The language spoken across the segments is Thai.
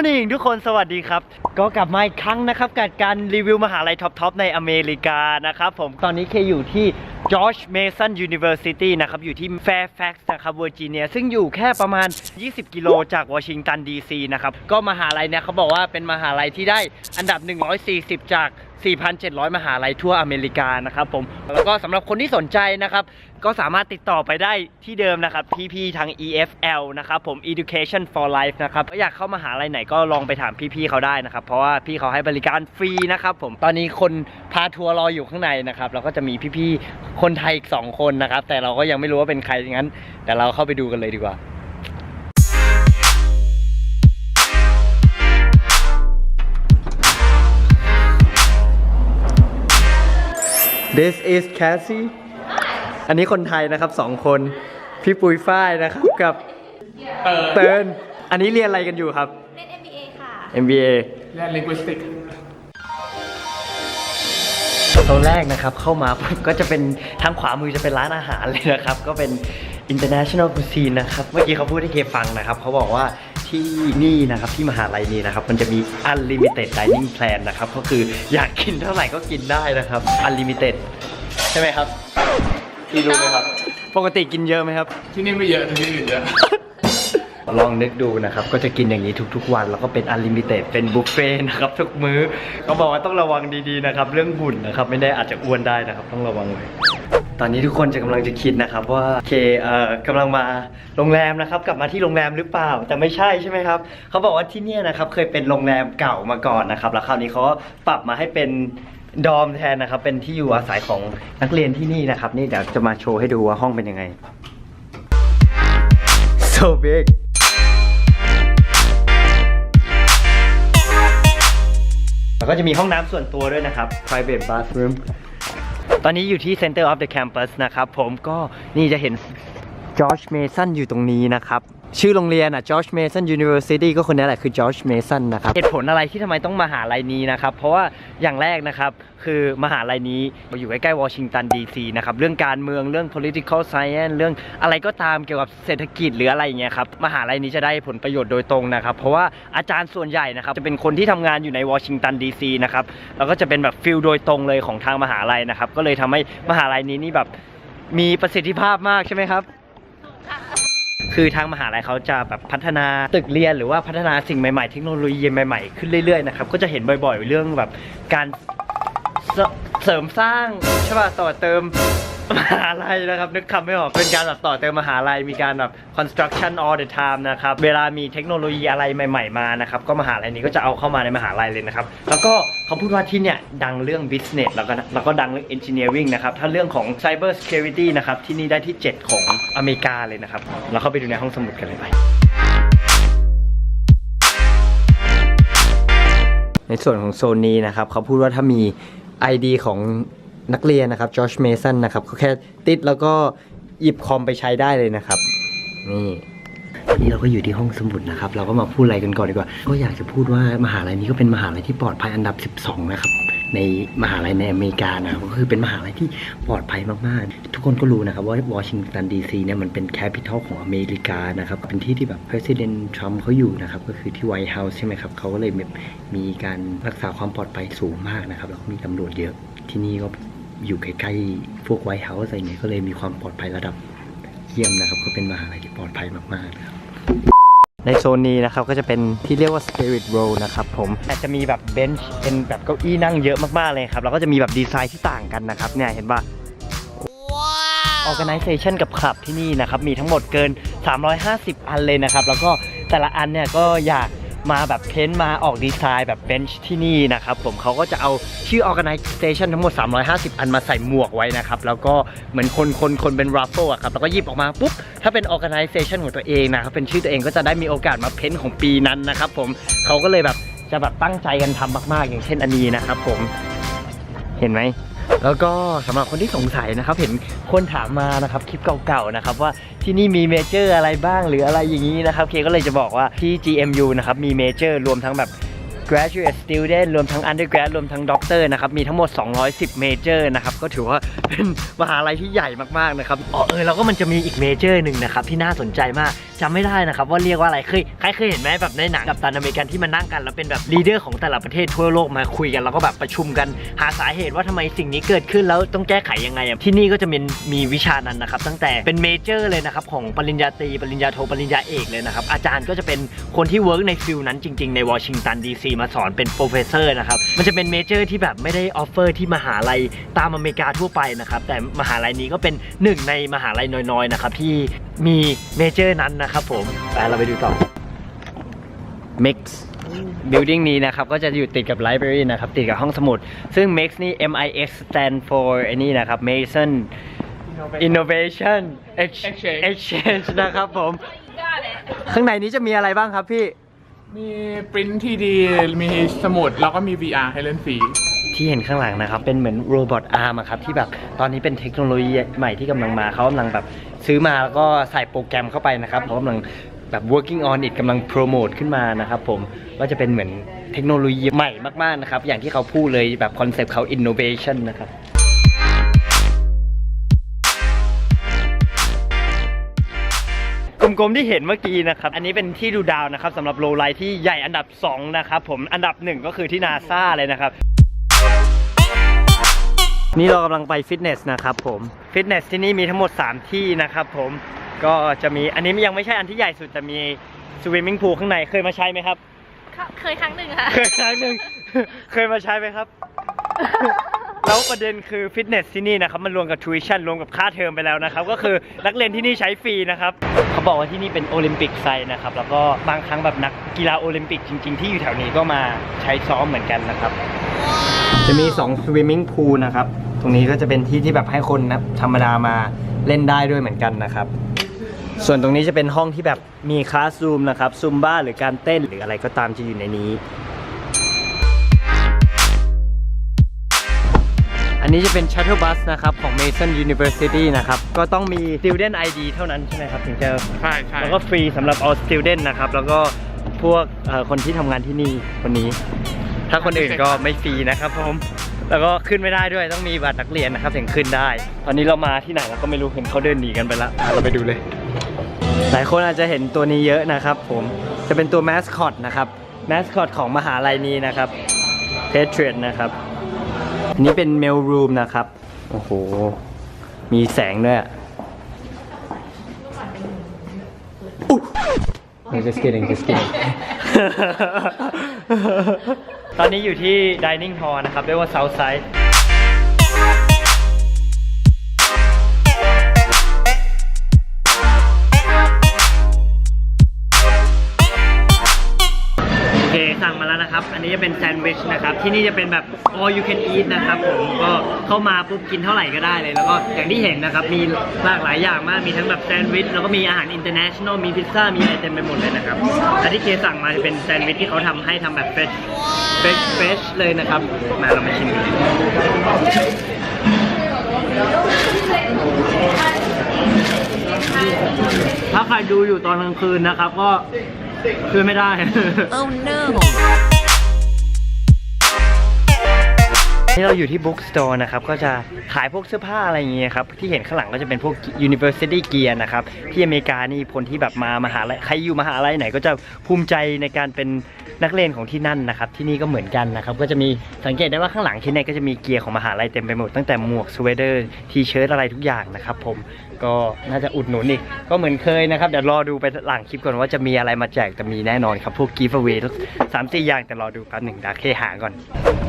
morning ทุกคนสวัสดีครับ ก็กลับมาอีกครั้งนะครับกับการรีวิวมหาลัยท็อปๆในอเมริกานะครับผมตอนนี้เคอยู่ที่ George Mason University นะครับอยู่ที่ Fairfax นะครับเวอร์จิเนียซึ่งอยู่แค่ประมาณ 20 กิโลจากวอชิงตันดีซีนะครับก็มหาลัยเนี่ยเขาบอกว่าเป็นมหาลัยที่ได้อันดับ 140 จาก 4,700 มหาลัยทั่วอเมริกานะครับผม แล้วก็สำหรับคนที่สนใจนะครับ ก็สามารถติดต่อไปได้ที่เดิมนะครับ พี่ๆทาง EFL นะครับผม Education for Life นะครับก็อยากเข้ามหาลัยไหนก็ลองไปถามพี่ๆเขาได้นะครับ เพราะว่าพี่เขาให้บริการฟรีนะครับผม ตอนนี้คนพาทัวร์รออยู่ข้างในนะครับ แล้วก็จะมีพี่ๆคนไทยอีก 2 คนนะครับ แต่เราก็ยังไม่รู้ว่าเป็นใครงั้นเดี๋ยวเราเข้าไปดูกันเลยดีกว่า This is Cassie อันนี้คนไทยนะครับสองคน พี่ปุยฝ้ายนะครับกับเติร์นอันนี้เรียนอะไรกันอยู่ครับ เล่น MBA ค่ะ MBA เรียน linguistic โซนแรกนะครับเข้ามาปุ๊บก็จะเป็นทางขวามือจะเป็นร้านอาหารเลยนะครับ ก็เป็น international cuisine นะครับ เมื่อกี้เขาพูดให้เคฟังนะครับ เขาบอกว่า ที่นี่นะครับที่มหาลัยนี้นะครับ มันจะมี unlimited dining plan นะครับ ก็คืออยากกินเท่าไหร่ก็กินได้นะครับ unlimited ใช่ไหมครับ พี่รู้ไหมครับ ปกติกินเยอะไหมครับ ที่นี่ไม่เยอะที่นี่อื่นเยอะ ลองนึกดูนะครับ ก็จะกินอย่างนี้ทุกๆวัน แล้วก็เป็นอันลิมิเต็ดเป็นบุฟเฟ่ต์นะครับ ทุกมื้อเขาบอกว่าต้องระวังดีๆนะครับ เรื่องหุ่นนะครับ ไม่ได้อาจจะอ้วนได้นะครับ ต้องระวังเลย ตอนนี้ทุกคนจะกำลังจะคิดนะครับว่าเคเอ่อกำลังมาโรงแรมนะครับ กลับมาที่โรงแรมหรือเปล่า แต่ไม่ใช่ใช่ไหมครับเขาบอกว่าที่เนี่ยนะครับเคยเป็นโรงแรมเก่ามาก่อนนะครับ แล้วคราวนี้เขาก็ปรับมาให้เป็นดอมแทนนะครับ เป็นที่อยู่อาศัยของนักเรียนที่นี่นะครับ นี่เดี๋ยวจะมาโชว์ให้ดูว่าห้องเป็นยังไง so big แล้วก็จะมีห้องน้ำส่วนตัวด้วยนะครับ private bathroom ตอนนี้อยู่ที่ center of the campus นะครับ ผมก็นี่จะเห็นจอร์จเมสันอยู่ตรงนี้นะครับ ชื่อโรงเรียนอะ George Mason University ก็คนนี้แหละคือ George Mason นะครับ เหตุผลอะไรที่ทำไมต้องมาหาลัยนี้นะครับ เพราะว่าอย่างแรกนะครับคือมหาลัยนี้อยู่ใกล้ๆวอชิงตันดีซีนะครับ เรื่องการเมืองเรื่อง political science เรื่องอะไรก็ตามเกี่ยวกับเศรษฐกิจหรืออะไรอย่างเงี้ยครับ มหาลัยนี้จะได้ผลประโยชน์โดยตรงนะครับ เพราะว่าอาจารย์ส่วนใหญ่นะครับ จะเป็นคนที่ทำงานอยู่ในวอชิงตันดีซีนะครับ แล้วก็จะเป็นแบบฟิลโดยตรงเลยของทางมหาลัยนะครับ ก็เลยทำให้มหาลัยนี้นี่แบบมีประสิทธิภาพมากใช่ไหมครับ คือทางมหาลัยเขาจะแบบพัฒนาตึกเรียนหรือว่าพัฒนาสิ่งใหม่ๆ เทคโนโลยีใหม่ๆ ขึ้นเรื่อยๆนะครับก็จะเห็นบ่อยๆ เรื่องแบบการเสริมสร้างใช่ป่ะต่อเติม มหาลัยนะครับ นึกคำไม่ออกเป็นการแบบต่อเติมมหาลัยมีการแบบ construction all the time นะครับ เวลามีเทคโนโลยีอะไรใหม่ ๆมานะครับก็มหาลัยนี้ก็จะเอาเข้ามาในมหาลัยเลยนะครับ แล้วก็เขาพูดว่าที่เนี่ยดังเรื่อง business แล้วก็แล้วก็ดังเรื่อง engineering นะครับ ถ้าเรื่องของ cyber security นะครับ ที่นี่ได้ที่ 7 ของอเมริกาเลยนะครับ เราเข้าไปดูในห้องสมุดกันเลยไปในส่วนของโซนนี้นะครับเขาพูดว่าถ้ามี ID ของ นักเรียนนะครับจอชเมสันนะครับเขาแค่ติดแล้วก็หยิบคอมไปใช้ได้เลยนะครับ นี่นี่เราก็อยู่ที่ห้องสมุดนะครับ เราก็มาพูดอะไรกันก่อนดีกว่า ก็อยากจะพูดว่ามหาลัยนี้ก็เป็นมหาลัยที่ปลอดภัยอันดับ 12 นะครับ ในมหาลัยในอเมริกานะก็คือเป็นมหาลัยที่ปลอดภัยมากๆ ทุกคนก็รู้นะครับว่าวอชิงตันดีซีเนี่ยมันเป็นแคปิตอลของอเมริกานะครับ เป็นที่ที่แบบ President Trump เขาอยู่นะครับ ก็คือที่ไวท์เฮาส์ใช่ไหมครับเขาก็เลยมีการรักษาความปลอดภัยสูงมากนะครับ แล้วก็มีตำรวจเยอะ ที่นี่ก็ อยู่ใกล้ๆพวกไวท์เฮาส์อะไรเงี้ยก็เลยมีความปลอดภัยระดับเยี่ยมนะครับ ก็เป็นมหาลัยที่ปลอดภัยมากๆนะครับ ในโซนนี้นะครับก็จะเป็นที่เรียกว่า Spirit Row นะครับผมแต่จะมีแบบเบนช์เป็นแบบเก้าอี้นั่งเยอะมากๆเลยครับแล้วก็จะมีแบบดีไซน์ที่ต่างกันนะครับเนี่ยเห็นป่ะ Organization กับคลับที่นี่นะครับ มีทั้งหมดเกิน 350 อันเลยนะครับ แล้วก็แต่ละอันเนี่ยก็อยาก มาแบบเพ้นท์มาออกดีไซน์แบบเบนช์ที่นี่นะครับผมเขาก็จะเอาชื่อ Organization ทั้งหมด 350 อันมาใส่หมวกไว้นะครับ แล้วก็เหมือนคนคนคนเป็น raffle อะครับแล้วก็หยิบออกมาปุ๊บ ถ้าเป็น Organization ของตัวเองนะครับ เป็นชื่อตัวเองก็จะได้มีโอกาสมาเพ้นท์ของปีนั้นนะครับผมเขาก็เลยแบบจะแบบตั้งใจกันทำมาก ๆ อย่างเช่นอันนี้นะครับผมเห็นไหม แล้วก็สำหรับคนที่สงสัยนะครับ เห็นคนถามมานะครับคลิปเก่าๆนะครับว่าที่นี่มีเมเจอร์อะไรบ้างหรืออะไรอย่างนี้นะครับเคก็เลยจะบอกว่าที่ GMU นะครับมีเมเจอร์รวมทั้งแบบ graduate student รวมทั้ง undergrad รวมทั้ง doctor นะครับ มีทั้งหมด 210 major นะครับ ก็ถือว่าเป็นมหาลัยที่ใหญ่มากๆนะครับ อ๋อเออแล้วก็มันจะมีอีกเมเจอร์หนึ่งนะครับ ที่น่าสนใจมากจำไม่ได้นะครับ ว่าเรียกว่าอะไรเคยใครเคยเห็นไหมแบบในหนังกับตันอเมริกันที่มันนั่งกันแล้วเป็นแบบลีดเดอร์ของแต่ละประเทศทั่วโลกมาคุยกันแล้วก็แบบประชุมกันหาสาเหตุว่าทำไมสิ่งนี้เกิดขึ้นแล้วต้องแก้ไขยังไงอะที่นี่ก็จะมีมีวิชานั้นนะครับ ตั้งแต่เป็นเมเจอร์เลยนะครับของปริญญาตรีปริญญาโทปริญญาเอกเลยนะครับอาจารย์ก็จะเป็นคนที่เวิร์กในฟิลนั้นจริง ๆในวอชิงตันดีซีมาสอนเป็นโปรเฟสเซอร์นะครับ มันจะเป็นเมเจอร์ที่แบบไม่ได้ออฟเฟอร์ที่มหาลัยตามอเมริกาทั่วไปนะครับ แต่มหาลัยนี้ก็เป็นหนึ่งในมหาลัยน้อยๆนะครับที่มีเมเจอร์นั้นนะครับผมไปเราไปดูต่อ Mix Building นี้นะครับก็จะอยู่ติดกับ Library นะครับ ติดกับห้องสมุด ซึ่ง Mix นี่ MIX stand for ไอ้นี่นะครับ Mason Innovation Ex- Exchange Exchange นะครับผม ข้างในนี้จะมีอะไรบ้างครับพี่ มีปริ้นที่ดี มีสมุด แล้วก็มี VR ให้เล่นฟรี ที่เห็นข้างหลังนะครับ เป็นเหมือนโรบอทอาร์มครับ ที่แบบตอนนี้เป็นเทคโนโลยีใหม่ที่กำลังมาเขากำลังแบบซื้อมาแล้วก็ใส่โปรแกรมเข้าไปนะครับเขากำลังแบบ working on it กำลังโปรโมทขึ้นมานะครับผมก็จะเป็นเหมือนเทคโนโลยีใหม่มากๆนะครับ อย่างที่เขาพูดเลยแบบคอนเซปต์เขา innovation นะครับ ลมๆที่เห็นเมื่อกี้นะครับอันนี้เป็นที่ดูดาวนะครับสำหรับโลไลท์ที่ใหญ่อันดับ2นะครับผมอันดับหนึ่งก็คือที่นาซาเลยนะครับนี่เรากำลังไปฟิตเนสนะครับผมฟิตเนสที่นี่มีทั้งหมด 3 ที่นะครับผมก็จะมีอันนี้ยังไม่ใช่อันที่ใหญ่สุดแต่มีสวิมมิ่งพูลข้างในเคยมาใช้ไหมครับ เคยครั้งหนึ่งค่ะ เคยครั้งหนึ่งเคยมาใช้ไหมครับ แล้วประเด็นคือฟิตเนสที่นี่นะครับมันรวมกับทูวิชั่นรวมกับค่าเทอมไปแล้วนะครับก็คือนักเรียนที่นี่ใช้ฟรีนะครับเขาบอกว่าที่นี่เป็นโอลิมปิกไซต์นะครับแล้วก็บางครั้งแบบนักกีฬาโอลิมปิกจริง ๆ ที่อยู่แถวนี้ก็มาใช้ซ้อมเหมือนกันนะครับจะมี2 swimming pool นะครับตรงนี้ก็จะเป็นที่ที่แบบให้คนนะธรรมดามาเล่นได้ด้วยเหมือนกันนะครับส่วนตรงนี้จะเป็นห้องที่แบบมีคลาสรูมนะครับซุมบ้าหรือการเต้นหรืออะไรก็ตามจะอยู่ในนี้ นนี้จะเป็น shuttle bus นะครับ ของ Mason University นะครับ ก็ต้องมี student ID เท่านั้นใช่ไหมครับ ถึงจะใช่ใช่แล้วก็ฟรีสำหรับ all student นะครับ แล้วก็พวกเอ่อคนที่ทำงานที่นี่คนนี้ ถ้าคนอื่นก็ไม่ฟรีนะครับผม แล้วก็ขึ้นไม่ได้ด้วยต้องมีบัตรนักเรียนนะครับถึงขึ้นได้ ตอนนี้เรามาที่ไหนเราก็ไม่รู้เห็นเขาเดินหนีกันไปแล้วอะเราไปดูเลย หลายคนอาจจะเห็นตัวนี้เยอะนะครับผมจะเป็นตัวแมสคอตนะครับแมสคอตของมหาลัยนี้นะครับ Patriot นะครับ อันนี้เป็น mail room นะครับ โอ้โห มีแสงด้วยอะ No, just kidding, just kidding. ตอนนี้อยู่ที่ dining hall นะครับ เรียกว่า south side อันนี้จะเป็นแซนด์วิชนะครับ ที่นี่จะเป็นแบบ all you can eat นะครับผมก็เข้ามาปุ๊บกินเท่าไหร่ก็ได้เลย แล้วก็อย่างที่เห็นนะครับ มีหลากหลายอย่างมาก มีทั้งแบบแซนด์วิช แล้วก็มีอาหาร international มีพิซซ่า มีอะไรเต็มไปหมดเลยนะครับแต่ที่เคสั่งมาจะเป็นแซนด์วิชที่เขาทำให้ทำแบบ fresh fresh fresh เลยนะครับ มาเรามาชิมกันถ้าใครดูอยู่ตอนกลางคืนนะครับ ก็ช่วยไม่ได้ Oh no นี่เราอยู่ที่ Bookstore นะครับ ก็จะขายพวกเสื้อผ้าอะไรอย่างเงี้ยครับ ที่เห็นข้างหลังก็จะเป็นพวก University Gear นะครับ ที่อเมริกานี่คนที่แบบมามหาลัยใครอยู่มหาลัยไหนก็จะภูมิใจในการเป็นนักเรียนของที่นั่นนะครับ ที่นี่ก็เหมือนกันนะครับ ก็จะมีสังเกตได้ว่าข้างหลังที่นี่ก็จะมีเกียร์ของมหาลัยเต็มไปหมดตั้งแต่หมวกสเวตเตอร์ทีเชิ้ตอะไรทุกอย่างนะครับผม ก็น่าจะอุดหนุนอีก ก็เหมือนเคยนะครับ เดี๋ยวรอดูไปหลังคลิปก่อนว่าจะมีอะไรมาแจกแต่มีแน่นอนครับ พวกกิฟเวย์สามสี่อย่างแต่รอดูแป๊บหนึ่งดาเคหาก่อน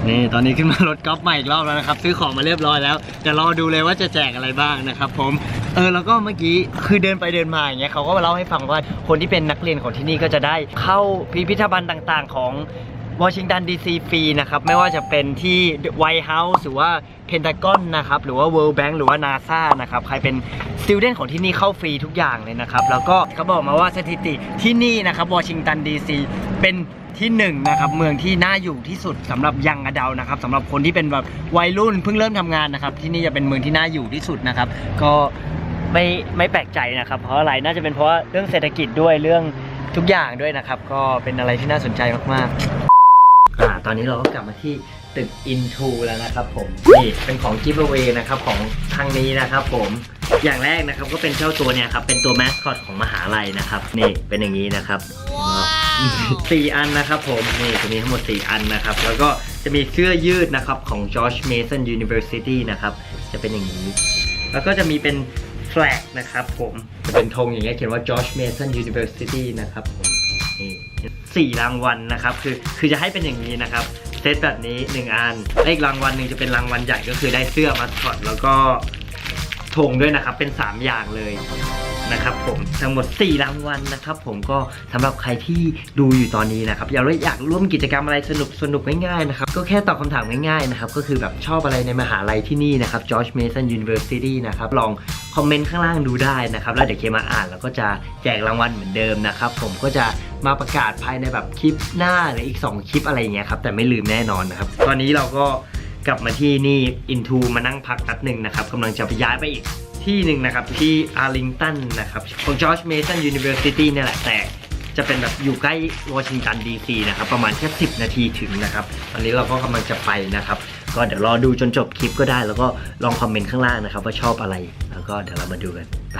นี่ตอนนี้ขึ้นมารถกอล์ฟใหม่อีกรอบแล้วนะครับ ซื้อของมาเรียบร้อยแล้วเดี๋ยวรอดูเลยว่าจะแจกอะไรบ้างนะครับ ผมเออแล้วก็เมื่อกี้คือเดินไปเดินมาอย่างเงี้ยเขาก็มาเล่าให้ฟังว่าคนที่เป็นนักเรียนของที่นี่ก็จะได้เข้าพิพิธภัณฑ์ต่าง ๆ ของ วอชิงตันดีซีฟรีนะครับ ไม่ว่าจะเป็นที่ไวท์เฮาส์หรือว่าเพนทากอนนะครับ หรือว่า World Bank หรือว่า NASA นะครับ ใครเป็นสติ d เดนของที่นี่เข้าฟรีทุกอย่างเลยนะครับ แล้วก็เขาบอกมาว่าสถิติที่นี่นะครับวอชิงตันดีซีเป็นที่หนึ่งนะครับเมืองที่น่าอยู่ที่สุดสำหรับยังอดัลนะครับสำหรับคนที่เป็นแบบวัยรุ่นเพิ่งเริ่มทำงานนะครับ ที่นี่จะเป็นเมืองที่น่าอยู่ที่สุดนะครับ ก็ไม่ไม่แปลกใจนะครับ เพราะอะไรน่าจะเป็นเพราะเรื่องเศรษฐกิจด้วยเรื่องทุกอย่างด้วยนะครับ ก็เป็นอะไรที่น่าสนใจมากๆ อ่าตอนนี้เราก็กลับมาที่ตึก Into แล้วนะครับผม นี่เป็นของ giveaway นะครับของทางนี้นะครับผมอย่างแรกนะครับก็เป็นเจ้าตัวเนี่ยครับเป็นตัวแมสคอตของมหาลัยนะครับนี่เป็นอย่างนี้นะครับสี่อันนะครับผมนี่จะมีทั้งหมด 4 อันนะครับ แล้วก็จะมีเสื้อยืดนะครับของ George Mason University นะครับจะเป็นอย่างนี้ แล้วก็จะมีเป็น flag นะครับผมจะเป็นธงอย่างเงี้ยเขียนว่า George Mason University นะครับผมนี่ สี่รางวัลนะครับคือคือจะให้เป็นอย่างนี้นะครับเซตแบบนี้ 1 อันและอีกรางวัลหนึ่งจะเป็นรางวัลใหญ่ก็คือได้เสื้อมาสคอตแล้วก็ธงด้วยนะครับเป็น 3 อย่างเลย นะครับผมทั้งหมด 4 รางวัลนะครับผมก็สำหรับใครที่ดูอยู่ตอนนี้นะครับอยากอยากร่วมกิจกรรมอะไรสนุกสนุกง่ายๆนะครับก็แค่ตอบคำถามง่ายๆนะครับก็คือแบบชอบอะไรในมหาลัยที่นี่นะครับ George Mason University นะครับลองคอมเมนต์ข้างล่างดูได้นะครับแล้วเดี๋ยวเคมาอ่านแล้วก็จะแจกรางวัลเหมือนเดิมนะครับผมก็จะมาประกาศภายในแบบคลิปหน้าหรืออีก 2 คลิปอะไรอย่างเงี้ยครับแต่ไม่ลืมแน่นอนนะครับตอนนี้เราก็กลับมาที่นี่ Into มานั่งพักแป๊บหนึ่งนะครับกำลังจะไปย้ายไปอีก ที่หนึ่งนะครับที่อาร์ลิงตันนะครับของ George Mason University เนี่แหละแต่จะเป็นแบบอยู่ใกล้วอชิงตันดีซีนะครับประมาณแค่10นาทีถึงนะครับตอนนี้เราก็กำลังจะไปนะครับ ก็เดี๋ยวรอดูจนจบคลิปก็ได้ แล้วก็ลองคอมเมนต์ข้างล่างนะครับ ว่าชอบอะไรแล้วก็เดี๋ยวเรามาดูกันไป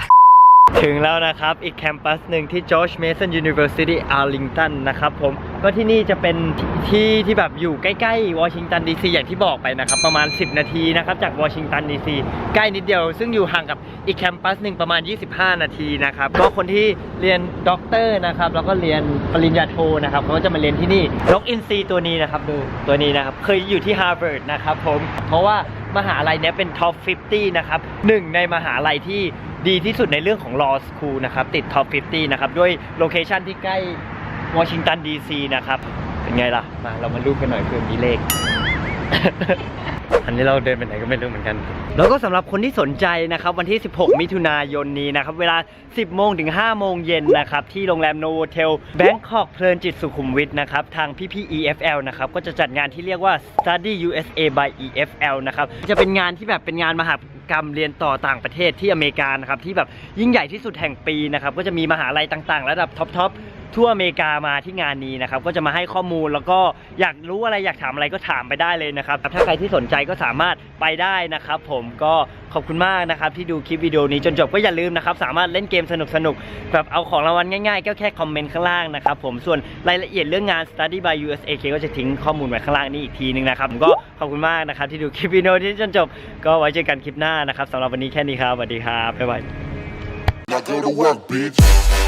ถึงแล้วนะครับ อีกแคมปัสหนึ่งที่ George Mason University Arlington นะครับผม ก็ที่นี่จะเป็นที่ที่แบบอยู่ใกล้ๆวอชิงตันดีซีอย่างที่บอกไปนะครับ ประมาณ 10 นาทีนะครับ จากวอชิงตันดีซีใกล้นิดเดียว ซึ่งอยู่ห่างกับอีกแคมปัสหนึ่งประมาณ 25 นาทีนะครับ ก็คนที่เรียนด็อกเตอร์นะครับ แล้วก็เรียนปริญญาโทนะครับเขาก็จะมาเรียนที่นี่นกอินทรีตัวนี้นะครับดูตัวนี้นะครับ เคยอยู่ที่ฮาร์วาร์ดนะครับผมเพราะว่ามหาลัยเนี้ยเป็นท็อป 50 นะครับหนึ่งในมหาลัยที่ดีที่สุดในเรื่องของ law school นะครับ ติดท็อป50 นะครับ ด้วยโลเคชันที่ใกล้ วอชิงตันดีซีนะครับ เป็นไงล่ะ มาเรามารูปกันหน่อยเพื่อมีเลข อันนี้เราเดินไปไหนก็ไม่รู้เหมือนกัน แล้วก็สำหรับคนที่สนใจนะครับ วันที่ 16 มิถุนายนนี้นะครับ เวลา 10 โมงถึง 5 โมงเย็นนะครับ ที่โรงแรมโนโวเทลแบงคอกเพลินจิตสุขุมวิทนะครับ ทางพี่พี่ EFL นะครับ ก็จะจัดงานที่เรียกว่า Study USA by EFL นะครับ จะเป็นงานที่แบบเป็นงานมหากรรมเรียนต่อต่างประเทศที่อเมริกานะครับที่แบบยิ่งใหญ่ที่สุดแห่งปีนะครับก็จะมีมหาลัยต่างๆ ระดับท็อปๆ ทั่วอเมริกามาที่งานนี้นะครับก็จะมาให้ข้อมูลแล้วก็อยากรู้อะไรอยากถามอะไรก็ถามไปได้เลยนะครับถ้าใครที่สนใจก็สามารถไปได้นะครับ ผมก็ขอบคุณมากนะครับที่ดูคลิปวิดีโอนี้จนจบก็อย่าลืมนะครับสามารถเล่นเกมสนุกๆแบบเอาของรางวัลง่ายๆก็แค่คอมเมนต์ข้างล่างนะครับผมส่วนรายละเอียดเรื่องงาน Study by USAK ก็จะทิ้งข้อมูลไว้ข้างล่างนี้อีกทีนึงนะครับผมก็ขอบคุณมากนะครับที่ดูคลิปวิดีโอนี้จนจบ ก็ไว้เจอกันคลิปหน้านะครับสำหรับวันนี้แค่นี้ครับสวัสดีครับบ๊ายบาย Now go to work, bitch.